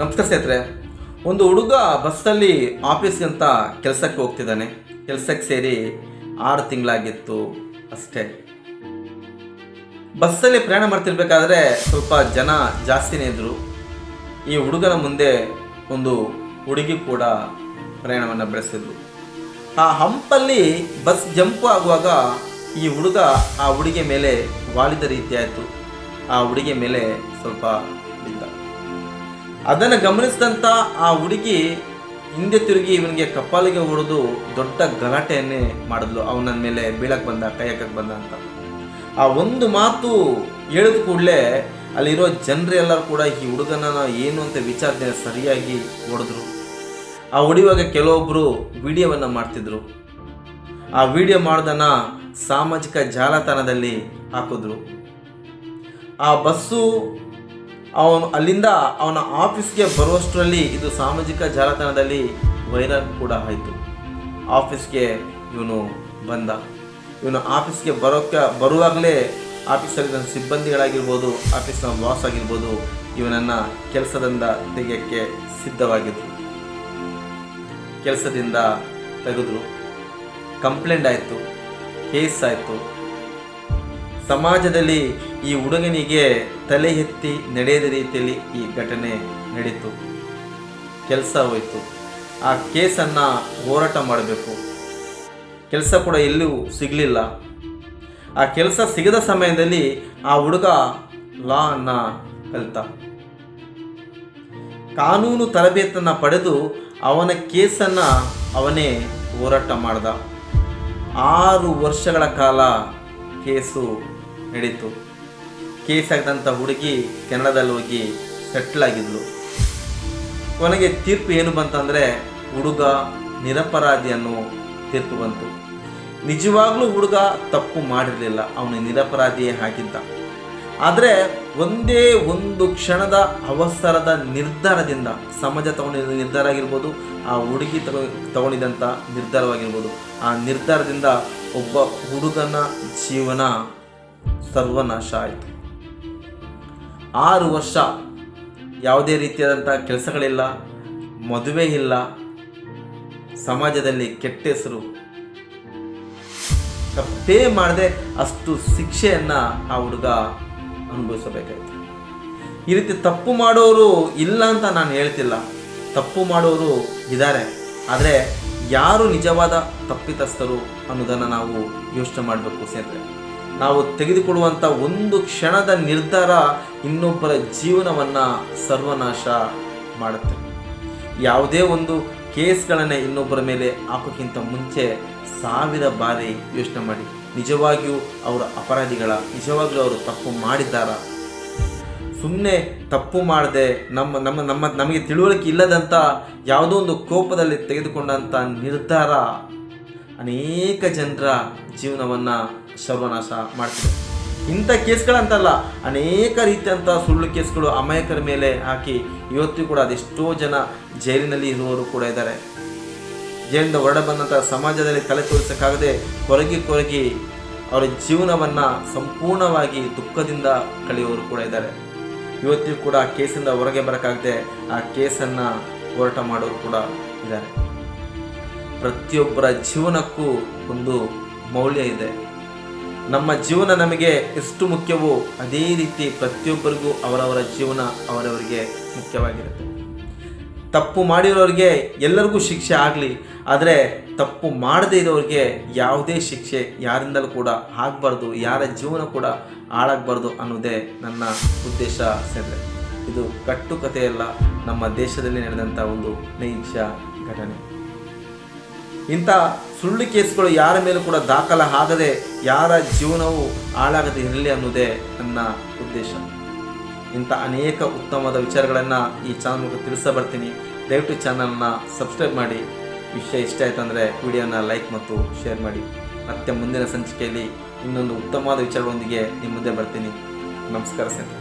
ನಮಸ್ಕಾರ ಸ್ನೇಹಿತರೆ, ಒಂದು ಹುಡುಗ ಬಸ್ಸಲ್ಲಿ ಆಫೀಸ್ಗೆ ಅಂತ ಕೆಲಸಕ್ಕೆ ಹೋಗ್ತಿದ್ದಾನೆ. ಕೆಲಸಕ್ಕೆ ಸೇರಿ ಆರು ತಿಂಗಳಾಗಿತ್ತು ಅಷ್ಟೇ. ಬಸ್ಸಲ್ಲಿ ಪ್ರಯಾಣ ಮಾಡ್ತಿರ್ಬೇಕಾದ್ರೆ ಸ್ವಲ್ಪ ಜನ ಜಾಸ್ತಿನೇ ಇದ್ದರು ಈ ಹುಡುಗನ ಮುಂದೆ ಒಂದು ಹುಡುಗಿ ಕೂಡ ಪ್ರಯಾಣವನ್ನು ಬೆಳೆಸಿದ್ರು ಆ ಹಂಪಲ್ಲಿ ಬಸ್ ಜಂಪ್ ಆಗುವಾಗ ಈ ಹುಡುಗ ಆ ಹುಡುಗಿ ಮೇಲೆ ವಾಲಿದ ರೀತಿ ಆಯಿತು. ಆ ಹುಡುಗಿ ಮೇಲೆ ಸ್ವಲ್ಪ ಬಿದ್ದ. ಅದನ್ನು ಗಮನಿಸಿದಂಥ ಆ ಹುಡುಗಿ ಹಿಂದೆ ತಿರುಗಿ ಇವನಿಗೆ ಕಪ್ಪಾಲಿಗೆ ಹೊಡೆದು ದೊಡ್ಡ ಗಲಾಟೆಯನ್ನೇ ಮಾಡಿದ್ಲು. ಅವನ ಮೇಲೆ ಬೀಳಕ್ಕೆ ಬಂದ, ಕೈ ಹಾಕಕ್ಕೆ ಬಂದ ಅಂತ. ಆ ಒಂದು ಮಾತು ಹೇಳಿದ ಕೂಡಲೇ ಅಲ್ಲಿರೋ ಜನರೆಲ್ಲರೂ ಕೂಡ ಈ ಹುಡುಗನ ಏನು ಅಂತ ವಿಚಾರಣೆ ಸರಿಯಾಗಿ ಹೊಡೆದ್ರು. ಆ ಹೊಡೆಯುವಾಗ ಕೆಲವೊಬ್ಬರು ವಿಡಿಯೋವನ್ನು ಮಾಡ್ತಿದ್ರು. ಆ ವಿಡಿಯೋ ಮಾಡ್ದನ್ನ ಸಾಮಾಜಿಕ ಜಾಲತಾಣದಲ್ಲಿ ಹಾಕಿದ್ರು. ಆ ಬಸ್ಸು ಅವನು ಅಲ್ಲಿಂದ ಅವನ ಆಫೀಸ್ಗೆ ಬರುವಷ್ಟರಲ್ಲಿ ಇದು ಸಾಮಾಜಿಕ ಜಾಲತಾಣದಲ್ಲಿ ವೈರಲ್ ಕೂಡ ಆಯಿತು. ಆಫೀಸ್ಗೆ ಇವನು ಬಂದ. ಇವನು ಆಫೀಸ್ಗೆ ಬರೋಕ್ಕೆ ಬರುವಾಗಲೇ ಆಫೀಸಲ್ಲಿ ನನ್ನ ಸಿಬ್ಬಂದಿಗಳಾಗಿರ್ಬೋದು, ಆಫೀಸ್ನ ಬಾಸ್ ಆಗಿರ್ಬೋದು, ಇವನನ್ನು ಕೆಲಸದಿಂದ ತೆಗೆಯೋಕ್ಕೆ ಸಿದ್ಧವಾಗಿದ್ರು. ಕೆಲಸದಿಂದ ತೆಗೆದ್ರು. ಕಂಪ್ಲೇಂಟ್ ಆಯಿತು, ಕೇಸ್ ಆಯಿತು. ಸಮಾಜದಲ್ಲಿ ಈ ಹುಡುಗನಿಗೆ ತಲೆ ಎತ್ತಿ ನಡೆಯದ ರೀತಿಯಲ್ಲಿ ಈ ಘಟನೆ ನಡೀತು. ಕೆಲಸ ಹೋಯಿತು. ಆ ಕೇಸನ್ನು ಹೋರಾಟ ಮಾಡಬೇಕು. ಕೆಲಸ ಕೂಡ ಎಲ್ಲೂ ಸಿಗಲಿಲ್ಲ. ಆ ಕೆಲಸ ಸಿಗದ ಸಮಯದಲ್ಲಿ ಆ ಹುಡುಗ ಲಾ ಅನ್ನ ಕಲಿತ. ಕಾನೂನು ತರಬೇತನ್ನು ಪಡೆದು ಅವನ ಕೇಸನ್ನು ಅವನೇ ಹೋರಾಟ ಮಾಡ್ದ. ಆರು ವರ್ಷಗಳ ಕಾಲ ಕೇಸು ನಡೀತು. ಕೇಸ್ ಆಗಿದಂಥ ಹುಡುಗಿ ಕೆನಡಾದಲ್ಲಿ ಹೋಗಿ ಸೆಟ್ಲ್ ಆಗಿದ್ಲು. ಕೊನೆಗೆ ತೀರ್ಪು ಏನು ಬಂತಂದರೆ ಹುಡುಗ ನಿರಪರಾಧಿ ಅನ್ನೋ ತೀರ್ಪು ಬಂತು. ನಿಜವಾಗ್ಲೂ ಹುಡುಗ ತಪ್ಪು ಮಾಡಿರಲಿಲ್ಲ, ಅವನು ನಿರಪರಾಧಿಯೇ ಹಾಕಿದ್ದ ಆದರೆ ಒಂದೇ ಒಂದು ಕ್ಷಣದ ಅವಸರದ ನಿರ್ಧಾರದಿಂದ, ಸಮಾಜ ತಗೊಂಡಿದ್ದ ನಿರ್ಧಾರ ಆಗಿರ್ಬೋದು, ಆ ಹುಡುಗಿ ತಗೊ ತಗೊಂಡಿದ್ದಂಥ ನಿರ್ಧಾರವಾಗಿರ್ಬೋದು, ಆ ನಿರ್ಧಾರದಿಂದ ಒಬ್ಬ ಹುಡುಗನ ಜೀವನ ಸರ್ವನಾಶ ಆಯಿತು ಆರು ವರ್ಷ ಯಾವುದೇ ರೀತಿಯಾದಂಥ ಕೆಲಸಗಳಿಲ್ಲ, ಮದುವೆ ಇಲ್ಲ, ಸಮಾಜದಲ್ಲಿ ಕೆಟ್ಟ ಹೆಸರು. ತಪ್ಪೇ ಮಾಡದೆ ಅಷ್ಟು ಶಿಕ್ಷೆಯನ್ನು ಆ ಹುಡುಗ ಅನುಭವಿಸಬೇಕಾಯಿತು. ಈ ರೀತಿ ತಪ್ಪು ಮಾಡೋರು ಇಲ್ಲ ಅಂತ ನಾನು ಹೇಳ್ತಿಲ್ಲ. ತಪ್ಪು ಮಾಡೋರು ಇದ್ದಾರೆ. ಆದರೆ ಯಾರು ನಿಜವಾದ ತಪ್ಪಿತಸ್ಥರು ಅನ್ನೋದನ್ನು ನಾವು ಯೋಚನೆ ಮಾಡಬೇಕು ಸ್ನೇಹಿತರೆ. ನಾವು ತೆಗೆದುಕೊಳ್ಳುವಂಥ ಒಂದು ಕ್ಷಣದ ನಿರ್ಧಾರ ಇನ್ನೊಬ್ಬರ ಜೀವನವನ್ನು ಸರ್ವನಾಶ ಮಾಡುತ್ತೆ. ಯಾವುದೇ ಒಂದು ಕೇಸ್ಗಳನ್ನು ಇನ್ನೊಬ್ಬರ ಮೇಲೆ ಹಾಕೋಕ್ಕಿಂತ ಮುಂಚೆ ಸಾವಿರ ಬಾರಿ ಯೋಚನೆ ಮಾಡಿ. ನಿಜವಾಗಿಯೂ ಅವರ ಅಪರಾಧಿಗಳ, ನಿಜವಾಗಿಯೂ ಅವರು ತಪ್ಪು ಮಾಡಿದ್ದಾರ? ಸುಮ್ಮನೆ ತಪ್ಪು ಮಾಡದೆ, ನಮ್ಮ ನಮ್ಮ ನಮ್ಮ, ನಮಗೆ ತಿಳುವಳಿಕೆ ಇಲ್ಲದಂಥ ಯಾವುದೋ ಒಂದು ಕೋಪದಲ್ಲಿ ತೆಗೆದುಕೊಂಡಂಥ ನಿರ್ಧಾರ ಅನೇಕ ಜನರ ಜೀವನವನ್ನು ಸರ್ವನಾಶ ಮಾಡ್ತಿದೆ. ಇಂಥ ಕೇಸ್ಗಳಂತಲ್ಲ, ಅನೇಕ ರೀತಿಯಂಥ ಸುಳ್ಳು ಕೇಸ್ಗಳು ಅಮಾಯಕರ ಮೇಲೆ ಹಾಕಿ ಇವತ್ತಿಗೂ ಕೂಡ ಅದೆಷ್ಟೋ ಜನ ಜೈಲಿನಲ್ಲಿ ಇರುವವರು ಕೂಡ ಇದ್ದಾರೆ. ಜೈಲಿಂದ ಹೊರಡ ಬಂದಂಥ ಸಮಾಜದಲ್ಲಿ ತಲೆ ತೋರಿಸೋಕ್ಕಾಗದೆ ಕೊರಗಿ ಕೊರಗಿ ಅವರ ಜೀವನವನ್ನು ಸಂಪೂರ್ಣವಾಗಿ ದುಃಖದಿಂದ ಕಳೆಯುವವರು ಕೂಡ ಇದ್ದಾರೆ. ಇವತ್ತಿಗೂ ಕೂಡ ಆ ಕೇಸಿಂದ ಹೊರಗೆ ಬರೋಕ್ಕಾಗದೆ ಆ ಕೇಸನ್ನು ಹೋರಾಟ ಮಾಡೋರು ಕೂಡ ಇದ್ದಾರೆ. ಪ್ರತಿಯೊಬ್ಬರ ಜೀವನಕ್ಕೂ ಒಂದು ಮೌಲ್ಯ ಇದೆ. ನಮ್ಮ ಜೀವನ ನಮಗೆ ಎಷ್ಟು ಮುಖ್ಯವೋ ಅದೇ ರೀತಿ ಪ್ರತಿಯೊಬ್ಬರಿಗೂ ಅವರವರ ಜೀವನ ಅವರವರಿಗೆ ಮುಖ್ಯವಾಗಿರುತ್ತೆ. ತಪ್ಪು ಮಾಡಿರೋರಿಗೆ ಎಲ್ಲರಿಗೂ ಶಿಕ್ಷೆ ಆಗಲಿ, ಆದರೆ ತಪ್ಪು ಮಾಡದೇ ಇರೋರಿಗೆ ಯಾವುದೇ ಶಿಕ್ಷೆ ಯಾರಿಂದಲೂ ಕೂಡ ಆಗಬಾರ್ದು, ಯಾರ ಜೀವನ ಕೂಡ ಹಾಳಾಗಬಾರ್ದು ಅನ್ನೋದೇ ನನ್ನ ಉದ್ದೇಶ ಸೇರಿದೆ ಇದು ಕಟ್ಟುಕತೆಯಲ್ಲ ನಮ್ಮ ದೇಶದಲ್ಲಿ ನಡೆದಂಥ ಒಂದು ನೈಜ ಘಟನೆ. ಇಂಥ ಸುಳ್ಳು ಕೇಸ್ಗಳು ಯಾರ ಮೇಲೂ ಕೂಡ ದಾಖಲ ಆಗದೆ ಯಾರ ಜೀವನವು ಹಾಳಾಗದೆ ಇರಲಿ ಅನ್ನೋದೇ ನನ್ನ ಉದ್ದೇಶ. ಇಂಥ ಅನೇಕ ಉತ್ತಮವಾದ ವಿಚಾರಗಳನ್ನು ಈ ಚಾನಲ್ ಮೂಲಕ ತಿಳಿಸ ಬರ್ತೀನಿ. ದಯವಿಟ್ಟು ಚಾನಲ್ನ ಸಬ್ಸ್ಕ್ರೈಬ್ ಮಾಡಿ. ವಿಷಯ ಇಷ್ಟ ಆಯ್ತು ಅಂದರೆ ವಿಡಿಯೋನ ಲೈಕ್ ಮತ್ತು ಶೇರ್ ಮಾಡಿ. ಮತ್ತೆ ಮುಂದಿನ ಸಂಚಿಕೆಯಲ್ಲಿ ಇನ್ನೊಂದು ಉತ್ತಮವಾದ ವಿಚಾರಗಳೊಂದಿಗೆ ನಿಮ್ಮ ಮುಂದೆ ಬರ್ತೀನಿ. ನಮಸ್ಕಾರ ಸ್ನೇಹಿತರೆ.